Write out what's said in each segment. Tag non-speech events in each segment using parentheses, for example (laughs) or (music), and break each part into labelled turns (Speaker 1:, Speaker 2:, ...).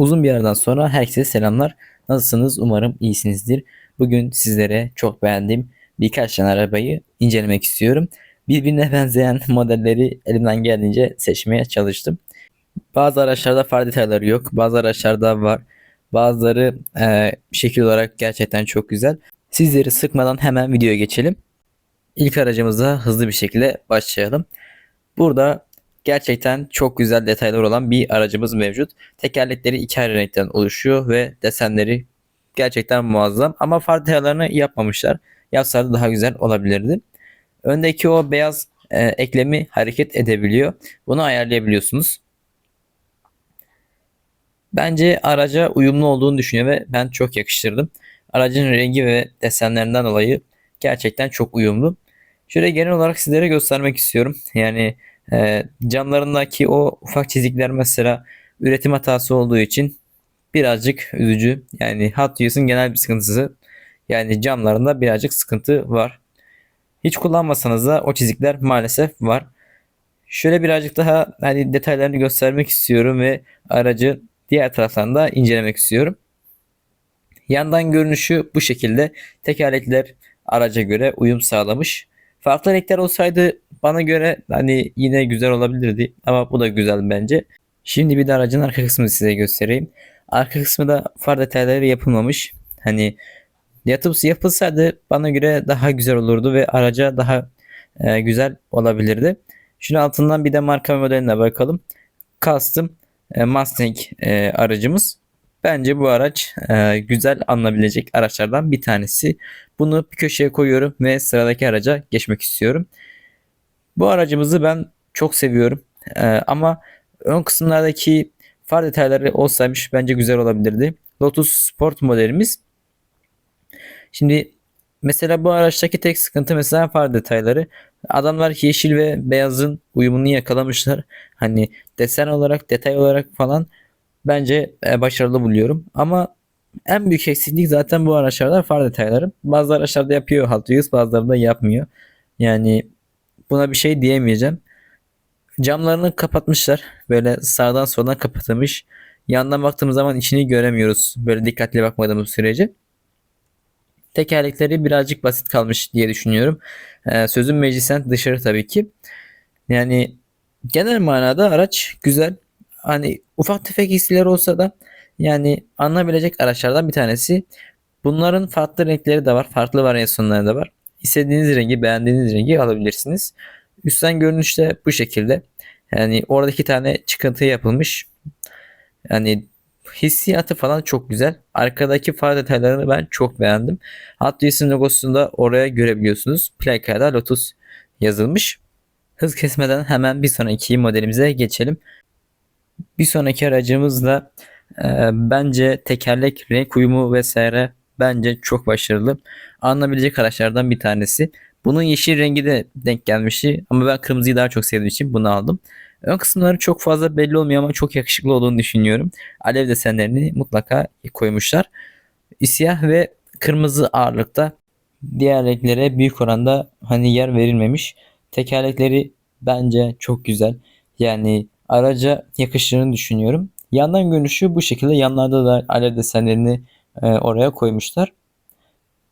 Speaker 1: Uzun bir aradan sonra herkese selamlar. Nasılsınız? Umarım iyisinizdir. Bugün sizlere çok beğendiğim birkaç tane arabayı incelemek istiyorum. Birbirine (laughs) benzeyen modelleri elimden geldiğince seçmeye çalıştım. Bazı araçlarda far detayları yok. Bazı araçlarda var. Bazıları e, şekil olarak gerçekten çok güzel. Sizleri sıkmadan hemen videoya geçelim. İlk aracımıza hızlı bir şekilde başlayalım. Burada gerçekten çok güzel detaylar olan bir aracımız mevcut. Tekerlekleri iki ayrı renkten oluşuyor ve desenleri gerçekten muazzam ama far detaylarını yapmamışlar. Yapsalardı daha güzel olabilirdi. Öndeki o beyaz e, eklemi hareket edebiliyor. Bunu ayarlayabiliyorsunuz. Bence araca uyumlu olduğunu düşünüyor ve ben çok yakıştırdım. Aracın rengi ve desenlerinden dolayı gerçekten çok uyumlu. Şöyle genel olarak sizlere göstermek istiyorum. Yani e, camlarındaki o ufak çizikler mesela üretim hatası olduğu için birazcık üzücü. Yani Hot Wheels'ın genel bir sıkıntısı. Yani camlarında birazcık sıkıntı var. Hiç kullanmasanız da o çizikler maalesef var. Şöyle birazcık daha hani detaylarını göstermek istiyorum ve aracı diğer taraftan da incelemek istiyorum. Yandan görünüşü bu şekilde. Tekerlekler araca göre uyum sağlamış. Farklı renkler olsaydı bana göre hani yine güzel olabilirdi ama bu da güzel bence. Şimdi bir de aracın arka kısmını size göstereyim. Arka kısmı da far detayları yapılmamış. Hani yatıp yapılsaydı bana göre daha güzel olurdu ve araca daha e, güzel olabilirdi. Şunun altından bir de marka modeline bakalım. Custom e, Mustang e, aracımız. Bence bu araç e, güzel alınabilecek araçlardan bir tanesi. Bunu bir köşeye koyuyorum ve sıradaki araca geçmek istiyorum. Bu aracımızı ben çok seviyorum. E, ama ön kısımlardaki far detayları olsaymış bence güzel olabilirdi. Lotus Sport modelimiz. Şimdi mesela bu araçtaki tek sıkıntı mesela far detayları. Adamlar yeşil ve beyazın uyumunu yakalamışlar. Hani desen olarak, detay olarak falan bence e, başarılı buluyorum. Ama en büyük eksiklik zaten bu araçlarda far detayları. Bazı araçlarda yapıyor Hot Wheels, bazılarında yapmıyor. Yani buna bir şey diyemeyeceğim. Camlarını kapatmışlar. Böyle sağdan soldan kapatılmış. Yandan baktığımız zaman içini göremiyoruz. Böyle dikkatli bakmadığımız sürece. Tekerlekleri birazcık basit kalmış diye düşünüyorum. Ee, sözüm meclisten dışarı tabii ki. Yani genel manada araç güzel. Hani ufak tefek hisler olsa da yani alınabilecek araçlardan bir tanesi. Bunların farklı renkleri de var. Farklı varyasyonları da var. İstediğiniz rengi, beğendiğiniz rengi alabilirsiniz. Üstten görünüşte bu şekilde. Yani oradaki tane çıkıntı yapılmış. Yani hissiyatı falan çok güzel. Arkadaki far detaylarını ben çok beğendim. Hot Wheels'in logosunu da oraya görebiliyorsunuz. Plakaya da Lotus yazılmış. Hız kesmeden hemen bir sonraki modelimize geçelim. Bir sonraki aracımız da e, bence tekerlek, renk uyumu vesaire bence çok başarılı. Alınabilecek araçlardan bir tanesi. Bunun yeşil rengi de denk gelmişti ama ben kırmızıyı daha çok sevdiğim için bunu aldım. Ön kısımları çok fazla belli olmuyor ama çok yakışıklı olduğunu düşünüyorum. Alev desenlerini mutlaka koymuşlar. Siyah ve kırmızı ağırlıkta diğer renklere büyük oranda hani yer verilmemiş. Tekerlekleri bence çok güzel. Yani araca yakıştığını düşünüyorum. Yandan görünüşü bu şekilde. Yanlarda da alev desenlerini e, oraya koymuşlar.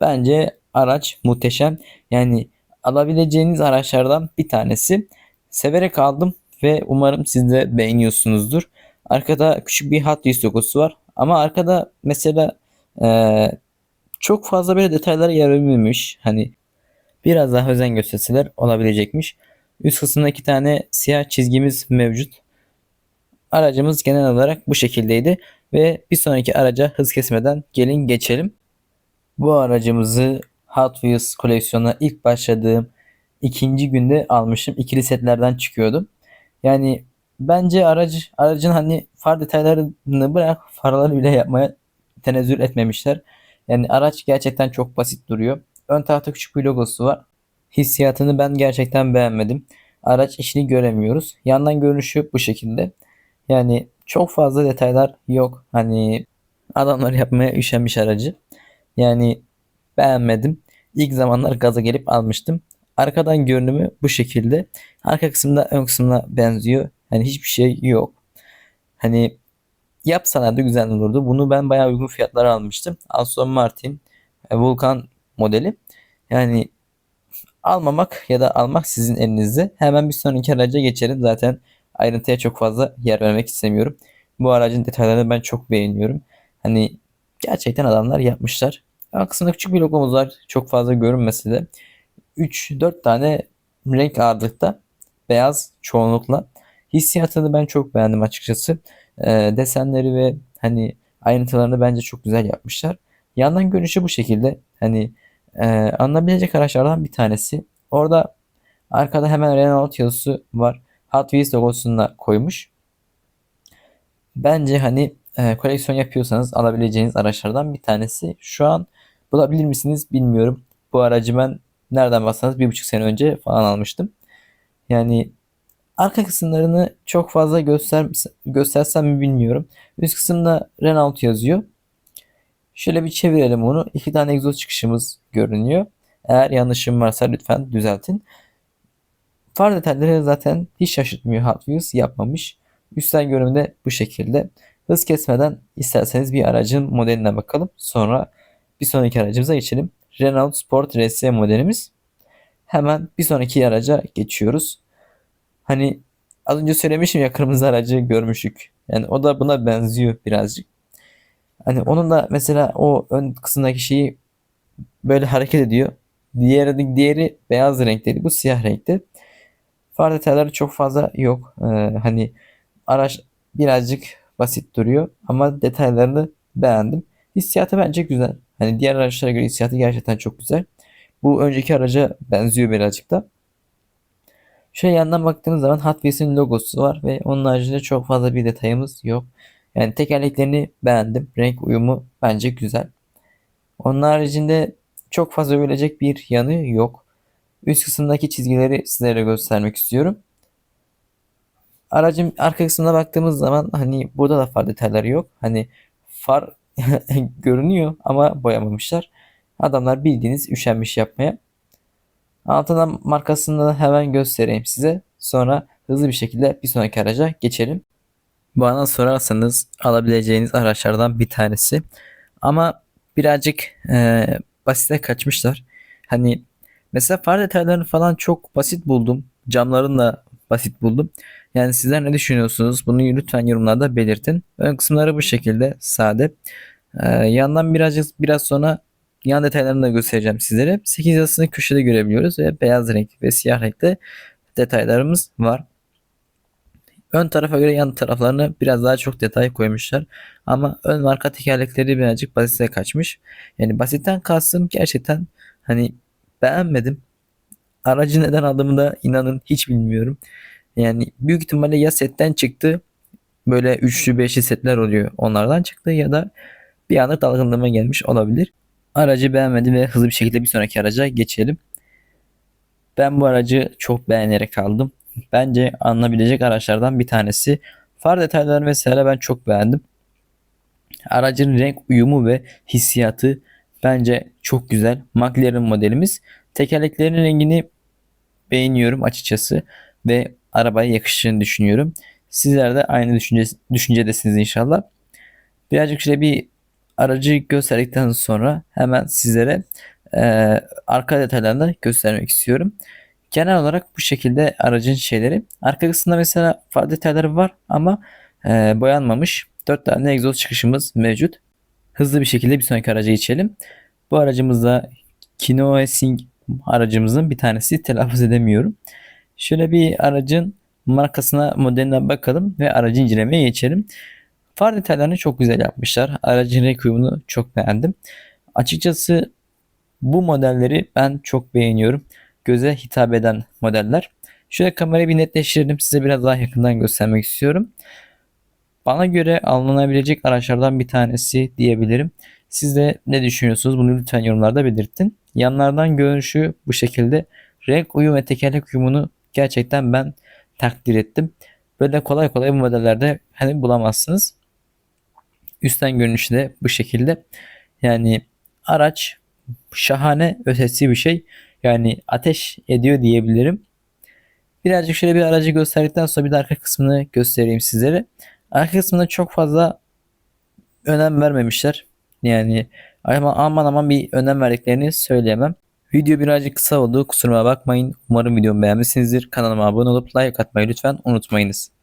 Speaker 1: Bence araç muhteşem. Yani alabileceğiniz araçlardan bir tanesi. Severek aldım ve umarım siz de beğeniyorsunuzdur. Arkada küçük bir Hot Wheels logosu var. Ama arkada mesela e, çok fazla böyle detaylara yer verilmemiş. Hani biraz daha özen gösterseler olabilecekmiş. Üst kısımda iki tane siyah çizgimiz mevcut. Aracımız genel olarak bu şekildeydi. Ve bir sonraki araca hız kesmeden gelin geçelim. Bu aracımızı Hot Wheels koleksiyonuna ilk başladığım ikinci günde almışım. İkili setlerden çıkıyordum. Yani bence aracı, aracın hani far detaylarını bırak farları bile yapmaya tenezzül etmemişler. Yani araç gerçekten çok basit duruyor. Ön tarafta küçük bir logosu var. Hissiyatını ben gerçekten beğenmedim. Araç içini göremiyoruz. Yandan görünüşü bu şekilde. Yani çok fazla detaylar yok. Hani adamlar yapmaya üşenmiş aracı. Yani beğenmedim. İlk zamanlar gaza gelip almıştım. Arkadan görünümü bu şekilde. Arka kısımda ön kısmına benziyor. Hani hiçbir şey yok. Hani yapsalardı güzel olurdu. Bunu ben bayağı uygun fiyatlara almıştım. Aston Martin e, Vulcan modeli. Yani almamak ya da almak sizin elinizde. Hemen bir sonraki araca geçelim. Zaten ayrıntıya çok fazla yer vermek istemiyorum. Bu aracın detaylarını ben çok beğeniyorum. Hani gerçekten adamlar yapmışlar. Arkasında küçük bir logomuz var. Çok fazla görünmese de. 3-4 tane renk ağırlıkta. Beyaz çoğunlukla. Hissiyatını ben çok beğendim açıkçası. Ee, desenleri ve hani ayrıntılarını bence çok güzel yapmışlar. Yandan görünüşü bu şekilde. Hani e, alınabilecek araçlardan bir tanesi. Orada arkada hemen Renault yazısı var. Hot Wheels logosunu da koymuş. Bence hani e, koleksiyon yapıyorsanız alabileceğiniz araçlardan bir tanesi. Şu an bulabilir misiniz bilmiyorum. Bu aracı ben nereden baksanız bir buçuk sene önce falan almıştım. Yani arka kısımlarını çok fazla göster göstersem mi bilmiyorum. Üst kısımda Renault yazıyor. Şöyle bir çevirelim onu. İki tane egzoz çıkışımız görünüyor. Eğer yanlışım varsa lütfen düzeltin. Far detayları zaten hiç şaşırtmıyor Hot Wheels yapmamış. Üstten görünümde bu şekilde. Hız kesmeden isterseniz bir aracın modeline bakalım. Sonra bir sonraki aracımıza geçelim. Renault Sport RS modelimiz. Hemen bir sonraki araca geçiyoruz. Hani az önce söylemişim ya kırmızı aracı görmüştük. Yani o da buna benziyor birazcık. Hani onun da mesela o ön kısımdaki şeyi böyle hareket ediyor. Diğeri, diğeri beyaz renkteydi. Bu siyah renkte. Far detayları çok fazla yok. Ee, hani araç birazcık basit duruyor ama detaylarını beğendim. Hissiyatı bence güzel. Hani diğer araçlara göre hissiyatı gerçekten çok güzel. Bu önceki araca benziyor birazcık da. Şöyle yandan baktığınız zaman Hot Wheels'in logosu var ve onun haricinde çok fazla bir detayımız yok. Yani tekerleklerini beğendim. Renk uyumu bence güzel. Onun haricinde çok fazla övülecek bir yanı yok. Üst kısımdaki çizgileri sizlere göstermek istiyorum. Aracın arka kısmına baktığımız zaman hani burada da far detayları yok. Hani far (laughs) görünüyor ama boyamamışlar. Adamlar bildiğiniz üşenmiş yapmaya. Altından markasını da hemen göstereyim size. Sonra hızlı bir şekilde bir sonraki araca geçelim. Bana sorarsanız alabileceğiniz araçlardan bir tanesi. Ama birazcık e, basite kaçmışlar. Hani mesela far detaylarını falan çok basit buldum. Camlarını da basit buldum. Yani sizler ne düşünüyorsunuz? Bunu lütfen yorumlarda belirtin. Ön kısımları bu şekilde sade. Ee, yandan birazcık biraz sonra yan detaylarını da göstereceğim sizlere. 8 yazısını köşede görebiliyoruz ve beyaz renk ve siyah renkte detaylarımız var. Ön tarafa göre yan taraflarını biraz daha çok detay koymuşlar. Ama ön marka tekerlekleri birazcık basite kaçmış. Yani basitten kastım gerçekten hani beğenmedim. Aracı neden aldığımı da inanın hiç bilmiyorum. Yani büyük ihtimalle ya setten çıktı böyle üçlü beşli setler oluyor onlardan çıktı ya da bir anda dalgınlığıma gelmiş olabilir. Aracı beğenmedim ve hızlı bir şekilde bir sonraki araca geçelim. Ben bu aracı çok beğenerek aldım. Bence alınabilecek araçlardan bir tanesi. Far detaylarını vesaire ben çok beğendim. Aracın renk uyumu ve hissiyatı bence çok güzel. McLaren modelimiz. Tekerleklerin rengini beğeniyorum açıkçası ve arabaya yakışacağını düşünüyorum. Sizler de aynı düşünce, düşüncedesiniz inşallah. Birazcık şöyle bir aracı gösterdikten sonra hemen sizlere e, arka detaylarını göstermek istiyorum. Genel olarak bu şekilde aracın şeyleri. Arka kısmında mesela far detayları var ama e, boyanmamış. 4 tane egzoz çıkışımız mevcut. Hızlı bir şekilde bir sonraki araca geçelim. Bu aracımızda Kinoa Sing aracımızın bir tanesi telaffuz edemiyorum. Şöyle bir aracın markasına modeline bakalım ve aracı incelemeye geçelim. Far detaylarını çok güzel yapmışlar. Aracın renk uyumunu çok beğendim. Açıkçası bu modelleri ben çok beğeniyorum. Göze hitap eden modeller. Şöyle kamerayı bir netleştirelim. Size biraz daha yakından göstermek istiyorum. Bana göre alınabilecek araçlardan bir tanesi diyebilirim. Siz de ne düşünüyorsunuz? Bunu lütfen yorumlarda belirtin. Yanlardan görünüşü bu şekilde. Renk uyum ve tekerlek uyumunu gerçekten ben takdir ettim. Böyle kolay kolay bu modellerde hani bulamazsınız. Üstten görünüşü de bu şekilde. Yani araç şahane ötesi bir şey. Yani ateş ediyor diyebilirim. Birazcık şöyle bir aracı gösterdikten sonra bir de arka kısmını göstereyim sizlere. Arka kısmında çok fazla önem vermemişler. Yani ama aman aman bir önem verdiklerini söyleyemem. Video birazcık kısa oldu. Kusuruma bakmayın. Umarım videomu beğenmişsinizdir. Kanalıma abone olup like atmayı lütfen unutmayınız.